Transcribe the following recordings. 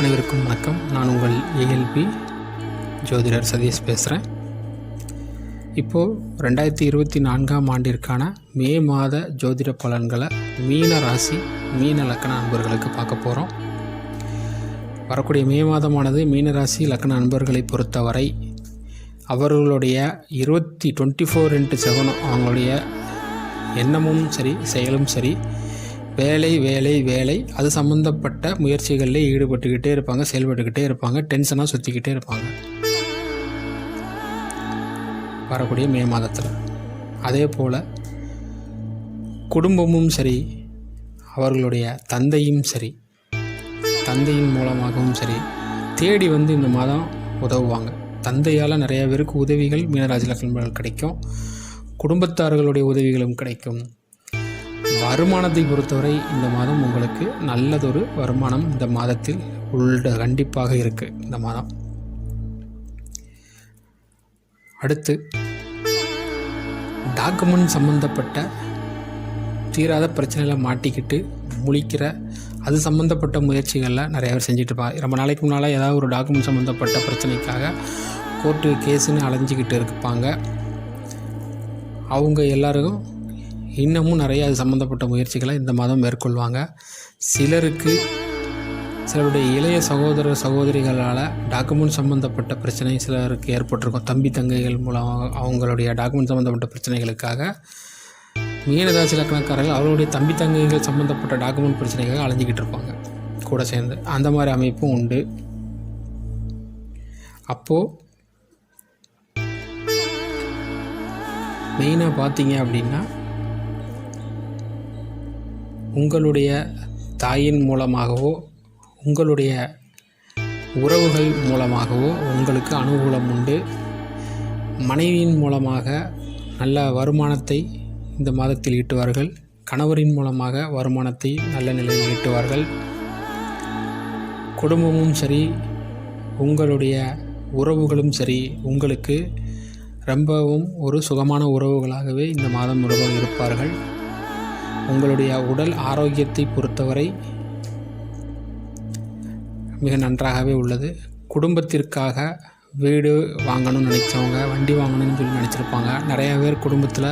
அனைவருக்கும் வணக்கம். நான் உங்கள் ஏஎல்பி ஜோதிடர் சதீஷ் பேசுகிறேன் இப்போது ரெண்டாயிரத்தி இருபத்தி நான்காம் ஆண்டிற்கான மே மாத ஜோதிட பலன்களை மீன ராசி மீன லக்கண அன்பர்களுக்கு பார்க்க போகிறோம் வரக்கூடிய மே மாதமானது மீன ராசி லக்கண அன்பர்களை பொறுத்தவரை அவர்களுடைய இருபத்தி டுவெண்ட்டி ஃபோர் இன்ட்டு செவனும் அவங்களுடைய எண்ணமும் சரி செயலும் சரி வேலை வேலை வேலை. அது சம்மந்தப்பட்ட முயற்சிகளில் ஈடுபட்டுக்கிட்டே இருப்பாங்க செயல்பட்டுக்கிட்டே இருப்பாங்க டென்ஷனாக சுற்றிக்கிட்டே இருப்பாங்க. வரக்கூடிய மே மாதத்தில். அதே போல் குடும்பமும் சரி அவர்களுடைய தந்தையும் சரி தந்தையின் மூலமாகவும் சரி தேடி வந்து இந்த மாதம் உதவுவாங்க. தந்தையால் நிறைய பேருக்கு உதவிகள் மீனராஜ லக்ஷ்மணர்கள் கிடைக்கும். குடும்பத்தார்களுடைய உதவிகளும் கிடைக்கும். வருமானத்தை பொறுத்தவரை இந்த மாதம் உங்களுக்கு நல்லதொரு வருமானம் இந்த மாதத்தில் உள்ள கண்டிப்பாக இருக்குது இந்த மாதம். அடுத்து டாக்குமெண்ட் சம்மந்தப்பட்ட தீராத பிரச்சனையில் மாட்டிக்கிட்டு முழிக்கிற அது சம்மந்தப்பட்ட முயற்சிகளில் நிறைய பேர் செஞ்சுட்டு இருப்பாங்க. ரொம்ப நாளைக்கு முன்னால் ஏதாவது ஒரு டாக்குமெண்ட் சம்மந்தப்பட்ட பிரச்சனைக்காக கோர்ட்டு கேஸுன்னு அலைஞ்சிக்கிட்டு இருப்பாங்க. அவங்க எல்லாருக்கும் இன்னமும் நிறைய அது சம்மந்தப்பட்ட முயற்சிகளை இந்த மாதம் மேற்கொள்வாங்க. சிலருக்கு சிலருடைய இளைய சகோதர சகோதரிகளால் டாக்குமெண்ட் சம்மந்தப்பட்ட பிரச்சனை சிலருக்கு ஏற்பட்டிருக்கும். தம்பி தங்கைகள் மூலம் அவங்களுடைய டாக்குமெண்ட் சம்மந்தப்பட்ட பிரச்சனைகளுக்காக மீனராசி லக்கணக்காரர்கள் அவர்களுடைய தம்பி தங்கைகள் சம்மந்தப்பட்ட டாக்குமெண்ட் பிரச்சனைக்காக அலைஞ்சிக்கிட்டு இருப்பாங்க. கூட சேர்ந்து அந்த மாதிரி அமைப்பும் உண்டு. அப்போது மெயினாக பார்த்தீங்க அப்படின்னா உங்களுடைய தாயின் மூலமாகவோ உங்களுடைய உறவுகள் மூலமாகவோ உங்களுக்கு அனுகூலம் உண்டு. மனைவியின் மூலமாக நல்ல வருமானத்தை இந்த மாதத்தில் ஈட்டுவார்கள். கணவரின் மூலமாக வருமானத்தை நல்ல நிலையில் ஈட்டுவார்கள். குடும்பமும் சரி உங்களுடைய உறவுகளும் சரி உங்களுக்கு ரொம்பவும் ஒரு சுகமான உறவுகளாகவே இந்த மாதம் முழுவதும் இருப்பார்கள். உங்களுடைய உடல் ஆரோக்கியத்தை பொறுத்தவரை மிக நன்றாகவே உள்ளது. குடும்பத்திற்காக வீடு வாங்கணும்னு நினச்சவங்க வண்டி வாங்கணும்னு சொல்லி நினச்சிருப்பாங்க. நிறையா பேர் குடும்பத்தில்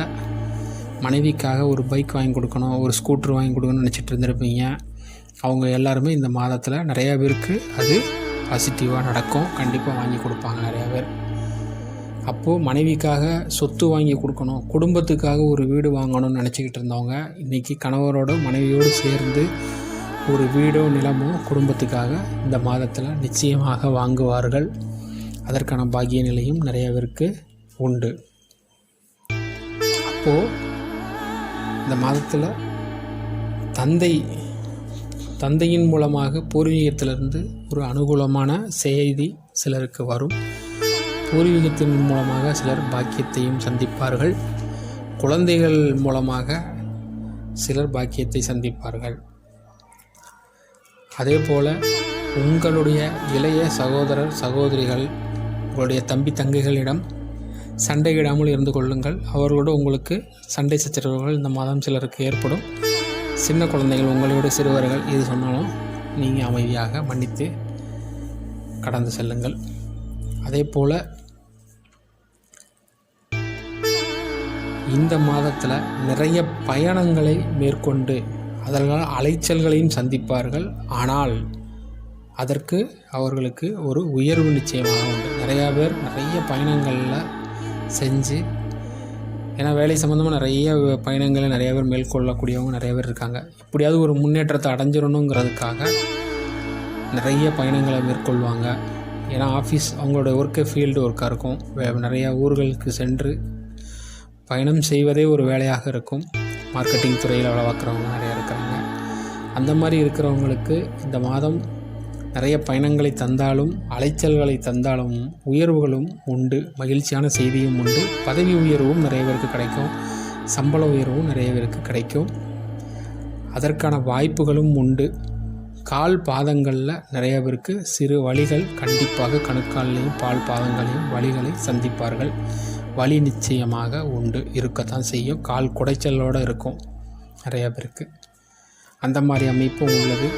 மனைவிக்காக ஒரு பைக் வாங்கி கொடுக்கணும் ஒரு ஸ்கூட்ரு வாங்கி கொடுக்கணும்னு நினச்சிட்டு இருந்திருப்பீங்க. அவங்க எல்லாருமே இந்த மாதத்தில் நிறையா பேருக்கு அது பாசிட்டிவாக நடக்கும். கண்டிப்பாக வாங்கி கொடுப்பாங்க நிறையா பேர். அப்போது மனைவிக்காக சொத்து வாங்கி கொடுக்கணும். குடும்பத்துக்காக ஒரு வீடு வாங்கணும்னு நினச்சிக்கிட்டு இருந்தவங்க இன்றைக்கி கணவரோட மனைவியோடு சேர்ந்து ஒரு வீடோ நிலமோ குடும்பத்துக்காக இந்த மாதத்தில் நிச்சயமாக வாங்குவார்கள். அதற்கான பாக்கிய நிலையும் நிறைய பேருக்கு உண்டு. அப்போது இந்த மாதத்தில் தந்தை தந்தையின் மூலமாக பூர்வீகத்திலிருந்து ஒரு அனுகூலமான செய்தி சிலருக்கு வரும். பூர்வீகத்தின் மூலமாக சிலர் பாக்கியத்தையும் சந்திப்பார்கள். குழந்தைகள் மூலமாக சிலர் பாக்கியத்தை சந்திப்பார்கள். அதே போல் உங்களுடைய இளைய சகோதரர் சகோதரிகள் உங்களுடைய தம்பி தங்கைகளிடம் சண்டையிடாமல் இருந்து கொள்ளுங்கள். அவர்களோடு உங்களுக்கு சண்டை சச்சரவுகள் இந்த மாதம் சிலருக்கு ஏற்படும். சின்ன குழந்தைகள் உங்களோட சிறுவர்கள் எது சொன்னாலும் நீங்கள் அமைதியாக மன்னித்து கடந்து செல்லுங்கள். அதே போல் இந்த மாதத்தில் நிறைய பயணங்களை மேற்கொண்டு அதனால் அலைச்சல்களையும் சந்திப்பார்கள். ஆனால் அதற்கு அவர்களுக்கு ஒரு உயர்வு நிச்சயமாக உண்டு. நிறையா பேர் நிறைய பயணங்களில் செஞ்சு ஏன்னா வேலை சம்மந்தமாக நிறைய பயணங்களை நிறைய பேர் மேற்கொள்ளக்கூடியவங்க நிறைய பேர் இருக்காங்க. எப்படியாவது ஒரு முன்னேற்றத்தை அடைஞ்சிடணுங்கிறதுக்காக நிறைய பயணங்களை மேற்கொள்வாங்க. ஏன்னா ஆஃபீஸ் அவங்களோட ஒர்க்கு ஃபீல்டு ஒர்க்காக இருக்கும். நிறையா ஊர்களுக்கு சென்று பயணம் செய்வதே ஒரு வேலையாக இருக்கும். மார்க்கெட்டிங் துறையில் வேலை பார்க்குறவங்க நிறையா இருக்கிறாங்க. அந்த மாதிரி இருக்கிறவங்களுக்கு இந்த மாதம் நிறைய பயணங்களை தந்தாலும் அலைச்சல்களை தந்தாலும் உயர்வுகளும் உண்டு. மகிழ்ச்சியான செய்தியும் உண்டு. பதவி உயர்வும் நிறைய பேருக்கு கிடைக்கும். சம்பள உயர்வும் நிறைய பேருக்கு கிடைக்கும். அதற்கான வாய்ப்புகளும் உண்டு. கால் பாதங்களில் நிறைய பேருக்கு சிறு வழிகள் கண்டிப்பாக கணுக்கால்லையும் பால் பாதங்களையும் வழிகளை சந்திப்பார்கள். வழி நிச்சயமாக உண்டு. இருக்கத்தான் செய்யும். கால் குடைச்சலோடு இருக்கும். நிறைய பேருக்கு. அந்த மாதிரி அமைப்பும் உள்ளது.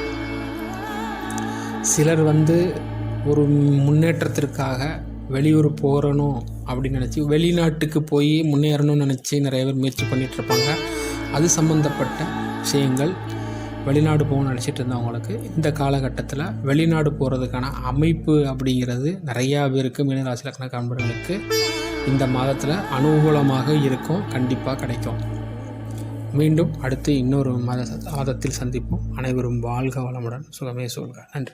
சிலர் வந்து ஒரு முன்னேற்றத்திற்காக வெளியூர் போகிறணும் அப்படின்னு நினச்சி வெளிநாட்டுக்கு போய் முன்னேறணும்னு நினச்சி நிறைய பேர் முயற்சி பண்ணிகிட்ருப்பாங்க இருப்பாங்க. அது சம்மந்தப்பட்ட விஷயங்கள் வெளிநாடு போகணும்னு நினச்சிட்டு இருந்தவங்களுக்கு இந்த காலகட்டத்தில் வெளிநாடு போகிறதுக்கான அமைப்பு அப்படிங்கிறது நிறையா பேருக்கு மீனராசி லக்ன காண்பர்களுக்கு இந்த மாதத்தில் அனுகூலமாக இருக்கும் கண்டிப்பாக கிடைக்கும். மீண்டும் அடுத்து இன்னொரு மாத மாதத்தில் சந்திப்போம். அனைவரும் வாழ்க வளமுடன். சுகமே சொல்க. நன்றி.